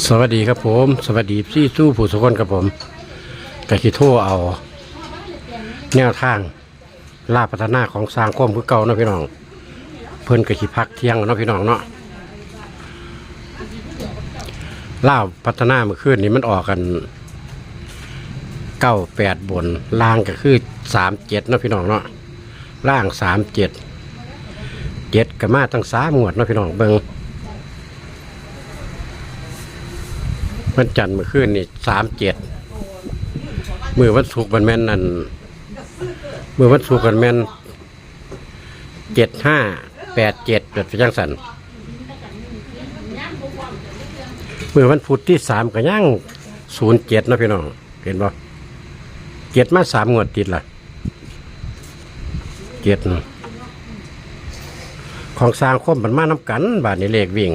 สวัสดีครับผม สวัสดีพี่สู้ผู้สุคนครับผมกะคิโทเอา แนวทางลาพัฒนาของสร้างความคือเก่าเนาะพี่น้อง เพิ่นกะคิพักเที่ยงเนาะพี่น้องเนาะลาพัฒนาเมื่อคืนนี้มันออกกันเก้าแปดบนล่างก็คือสามเจ็ดเนาะพี่น้องเนาะล่างสามเจ็ดเจ็ดกับมาตั้งสามหมวดเนาะพี่น้องเบิง วันจันทร์เมื่อคืนนี่สามเจ็ดมือวันศุกร์มันแม่นนั่นมือวันศุกร์มันแม่นเจ็ดห้าแปดเจ็ดเกิดไปจังสันมือวันพุธที่สามก็ย่างศูนย์เจ็ดนะพี่น้อง เห็นบ่เจ็ดมาสามงวดติดละเจ็ดของสร้างคมมันมาน้ำกัน บาทนี้เลขวิ่ง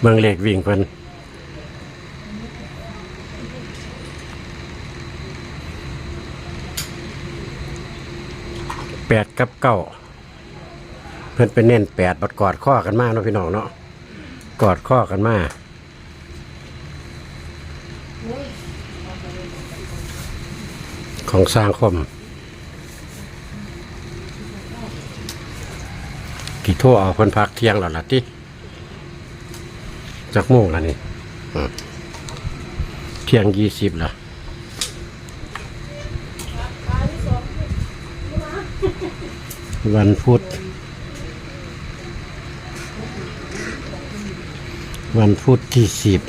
เมืองเหล็กวิ่งเพิ่นแปดกับเก้าเพิ่นเป็นเน้นแปดบัดกอดข้อกันมากเนาะพี่น้องเนาะกอดข้อกันมากของสร้างคมกี่โทรเอาเพิ่นพักเที่ยงแล้วล่ะที่ จักโมงแล้วนี่อืมเที่ยงยี่สิบละวันพุธวันพุธที่สิบ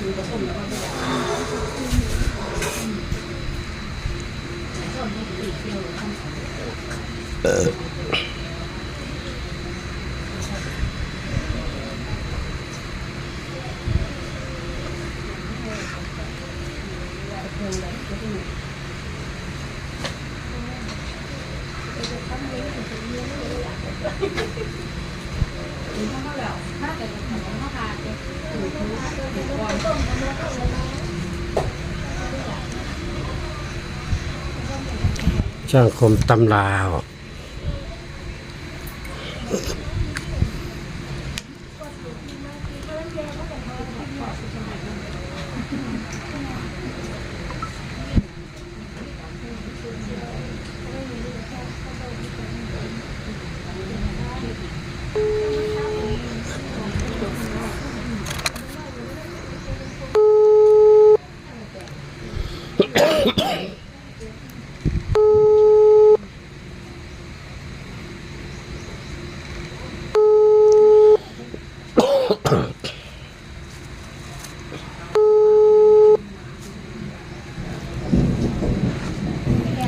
ซื้อกระส้มแล้วก็ไปด่าเดีอ ช่างคมตำลาว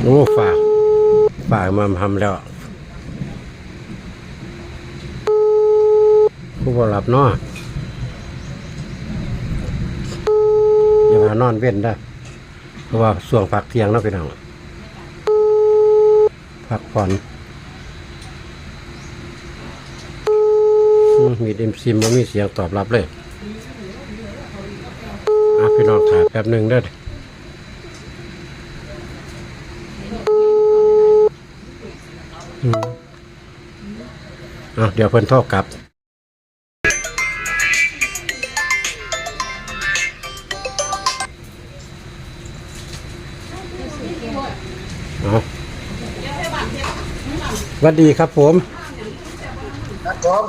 โอ้ฝากามาทำแล้วผู้บรับเนาะอย่ามานอนเว้นได้เพราะว่าส่วงพักเทียงเนาะพี่น้องพักผ่อนมีเอ็มซิมมันมีเสียงตอบรับเลยอะพี่น้องถ่ายแป๊บหนึ่งเด้ ออะเดี๋ยวเพิ่นโทรกลับ เอาสวัสดีครับผม ครับผม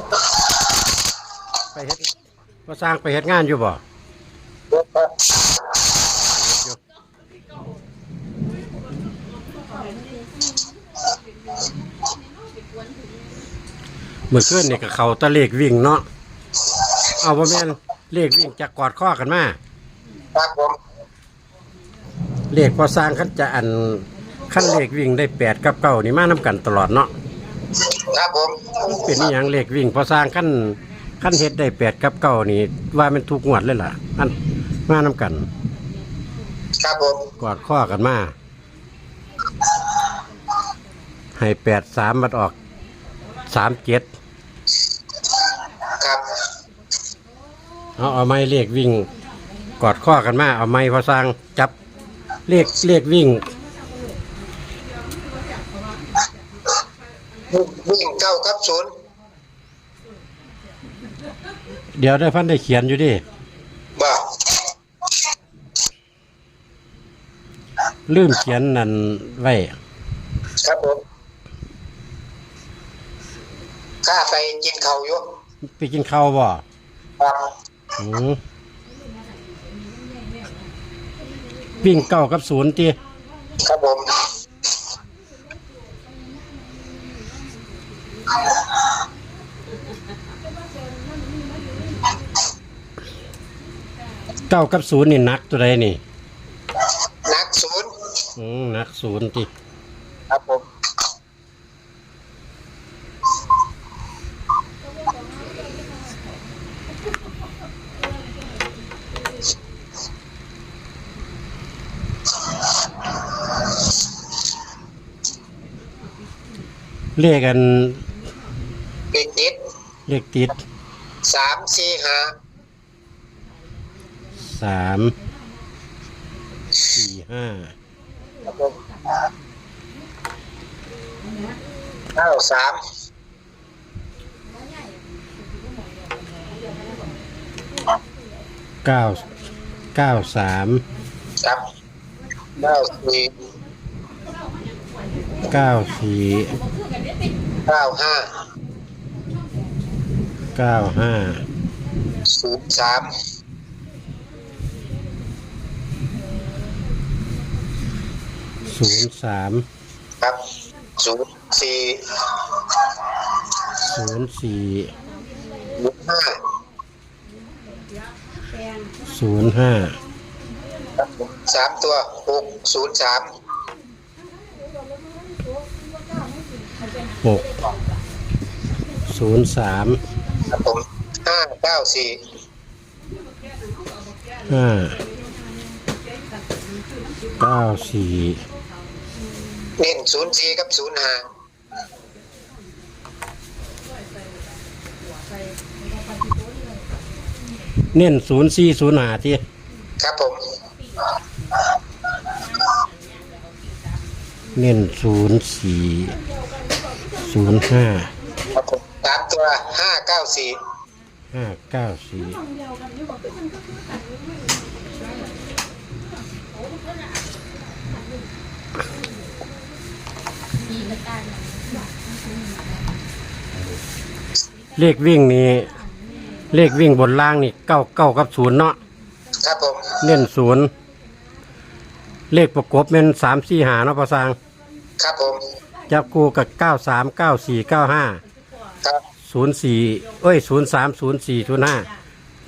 ไปเฮ็ดมาสร้างไปเฮ็ดงานอยู่บ่ ครับ เมื่อคืนนี่ก็เขาตะเลขวิ่งเนาะเอาบ่แม่นเลขวิ่งจะกอดข้อกันมาครับผมเลขพอสร้างคันจะอันขั้นเลขวิ่งได้แปดกับเก้านี่มานํกันตลอดเนาะครับผมเป็นอหย่างเลขวิ่งพอสร้างขั้นขั้นเฮ็ดได้แปดกับเก้านี่ว่ามันถูกงวดเลยล่ะอันมานํกัน ครับผมกอดข้อกันมาให้แปดสามมันออก สามเจ็ดเอาเอาไม้เลขวิ่ง กอดข้อกันมา เอาไม้พอสร้างจับเลขเลขวิ่งวิ่งเก้ากับศูนย์เดี๋ยวได้พันได้เขียนอยู่ดิบ่ลืมเขียนนั่นไว้ ครับผม ข้าไปกินเขาวอยู่ไปกินข้าวบ่ครับอืมวิ่งเก้ากับศูนย์ตีครับผมเก้ากับศูนย์นี่นักตัวใดนี่ นักศูนย์อืมนักศูนย์ตีครับผม เลขกันเด็กนิดเลขติดสามสี่ห้าสามสี่ห้าครับผมเก้าสามเก้าเก้าสามครับเก้าสี่เก้าสี่ เก้าห้าเก้าห้าศูนย์สามศูนย์สามครับศูนย์สี่ศูนย์สี่ศูนย์ห้าศูนย์ห้าครับผมสามตัวหกศูนย์สาม หก ศูนย์สามครับผมห้าเก้าสี่ห้าเก้าสี่เน้นศูนย์สี่กับศูนย์ห้าเน้นศูนย์สี่ศูนย์ห้าที่ครับผมเน้นศูนย์สี่ศูนย์ห้าครับผมสาม ตัวห้าเก้าสี่ห้าเก้าสี่เลขวิ่งนี่เลขวิ่งบนล่างนี่เก้าเก้ากับศูนย์เนาะครับผมเน้นศูนย์เลขประกบเป็นสามสี่หาเนาะประสางครับผมจับคู่กับเก้าสามเก้าสี่เก้าห้าครับ ศูนย์สี่เอ้ยศูนย์สามศูนย์สี่ศูนย์ห้า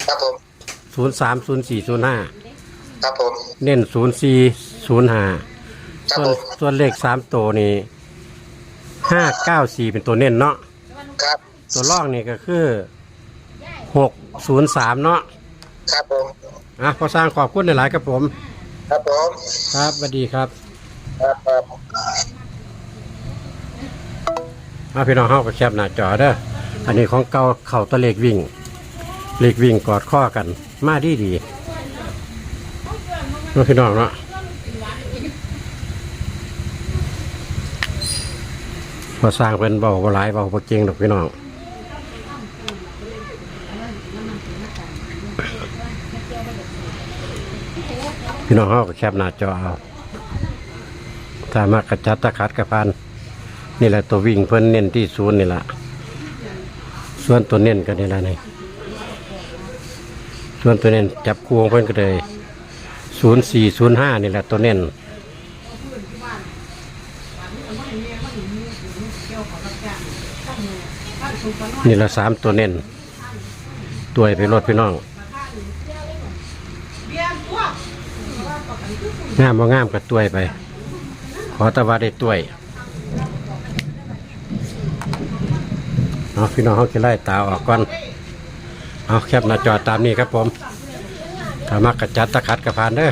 ครับผมศูนย์สามศูนย์สี่ศูนย์ห้าครับผมเน้นศูนย์สี่ศูนย์ห้าครับส่วนผมส่วนเลขสามตัวนี่ห้าเก้าสี่เป็นตัวเน้นเนาะครับตัวล่องนี่ก็คือหกศูนย์สามเนาะครับผมอะพอสร้างขอบคุณหลายๆครับผม ครับผมครับสวัสดีครับ ครับครับ มาพี่น้องเฮาก็แคบหน้าจอเด้อ อันนี้ของเก่าเข่าตะเลกวิ่ง เลกวิ่งกอดข้อกัน มาดีดีเนาะพี่น้องเนาะพอสร้างเป็นเบาบ่หลายเบาบ่เก่งดอกพี่น้องพี่น้องเฮาก็แคบหน้าจอเอาถ้ามากระจัดตะขัดกระพันนี่แหละตัววิ่งเพิ่นเน้นที่ศูนย์นี่แหละ ส่วนตัวเน้นก็นี่แหละนี่ส่วนตัวเน้นจับคู่ของเพิ่นก็เลยศูนย์สี่ศูนย์ห้านี่แหละตัวเน้นนี่ละสามตัวเน้นตัวไปรถพี่น้องงามบ่งามกับตัวไป ขอตะว่าได้ตัว เอาพี่น้องเขาจะไล่ตาออกก่อนเอาแคบหน้าจอตามนี้ครับผมถ้ามากระจัดตะขัดกระพานเด้อ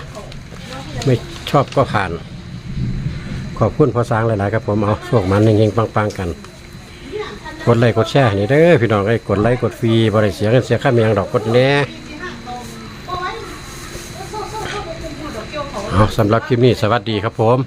ไม่ชอบก็ผ่าน ขอบคุณพอสร้างหลายๆครับผมเอาพวกมันเงงๆปังๆกัน กดไลค์กดแชร์นี่เด้อพี่น้องไอ้กดไลค์กดฟรีบริเสียเงินเสียค่าเมียงดอกกดแน่เอาสำหรับคลิปนี้สวัสดีครับผม